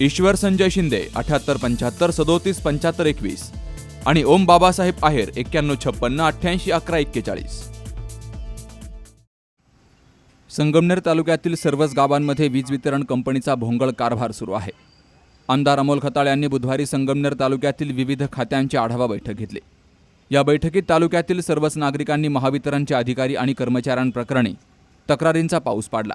ईश्वर संजय शिंदे अठ्याहत्तर पंच्याहत्तर सदोतीस पंच्याहत्तर एकवीस. आणि ओम बाबासाहेब आहेर एक्क्याण्णव छप्पन्न अठ्ठ्याऐंशी अकरा एक्केचाळीस. संगमनेर तालुक्यातील सर्वच गावांमध्ये वीज वितरण कंपनीचा भोंगळ कारभार सुरू आहे. आमदार अमोल खताळ यांनी बुधवारी संगमनेर तालुक्यातील विविध खात्यांची आढावा बैठक घेतली. या बैठकीत तालुक्यातील सर्वच नागरिकांनी महावितरणचे अधिकारी आणि कर्मचाऱ्यांप्रकरणी तक्रारींचा पाऊस पाडला.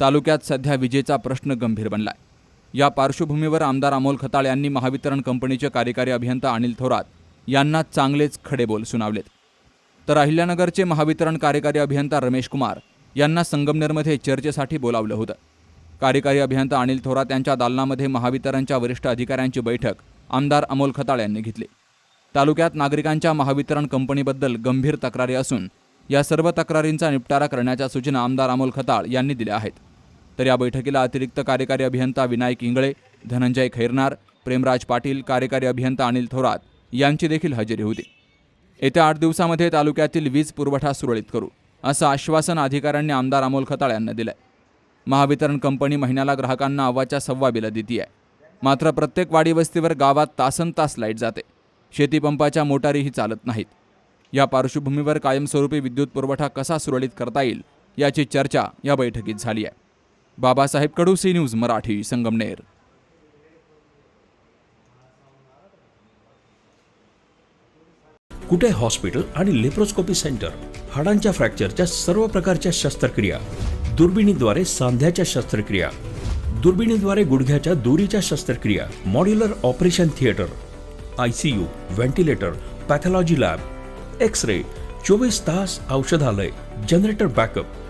तालुक्यात सध्या विजेचा प्रश्न गंभीर बनलाय. या पार्श्वभूमीवर आमदार अमोल खताळ यांनी महावितरण कंपनीचे कार्यकारी अभियंता अनिल थोरात यांना चांगलेच खडेबोल सुनावलेत. तर अहिल्यानगरचे महावितरण कार्यकारी अभियंता रमेश कुमार यांना संगमनेरमध्ये चर्चेसाठी बोलावलं होतं. कार्यकारी अभियंता अनिल थोरात यांच्या दालनामध्ये महावितरणच्या वरिष्ठ अधिकाऱ्यांची बैठक आमदार अमोल खताळ यांनी घेतली. तालुक्यात नागरिकांच्या महावितरण कंपनीबद्दल गंभीर तक्रारी असून या सर्व तक्रारींचा निपटारा करण्याच्या सूचना आमदार अमोल खताळ यांनी दिल्या आहेत. तर या बैठकीला अतिरिक्त कार्यकारी अभियंता विनायक इंगळे धनंजय खैरनार प्रेमराज पाटील कार्यकारी अभियंता अनिल थोरात यांची देखील हजेरी होती. येत्या आठ दिवसामध्ये तालुक्यातील वीज पुरवठा सुरळीत करू असं आश्वासन अधिकाऱ्यांनी आमदार अमोल खताळ यांना दिलंय. महावितरण कंपनी महिन्याला ग्राहकांना अव्वाच्या सव्वा बिलं देते मात्र प्रत्येक वाडी वस्तीवर गावात तासन तास लाइट जाते. शेतीपंपाच्या मोटारीही चालत नाहीत. या पार्श्वभूमीवर कायमस्वरूपी विद्युत पुरवठा कसा सुरळीत करता येईल याची चर्चा या बैठकीत झाली आहे. Babasaheb Kadu C news Marathi Sangamner. Kute hospital आणि लेप्रोस्कोपी सेंटर? हाडांच्या फ्रॅक्चरच्या सर्व प्रकारच्या शस्त्रक्रिया. दुर्बिणीद्वारे सांध्याच्या शस्त्रक्रिया. दुर्बिणीद्वारे गुडघ्याच्या दोरीच्या शस्त्रक्रिया. Modular operation theatre. I C U ventilator pathology lab. X ray चोवीस तास औषधालय. Generator backup.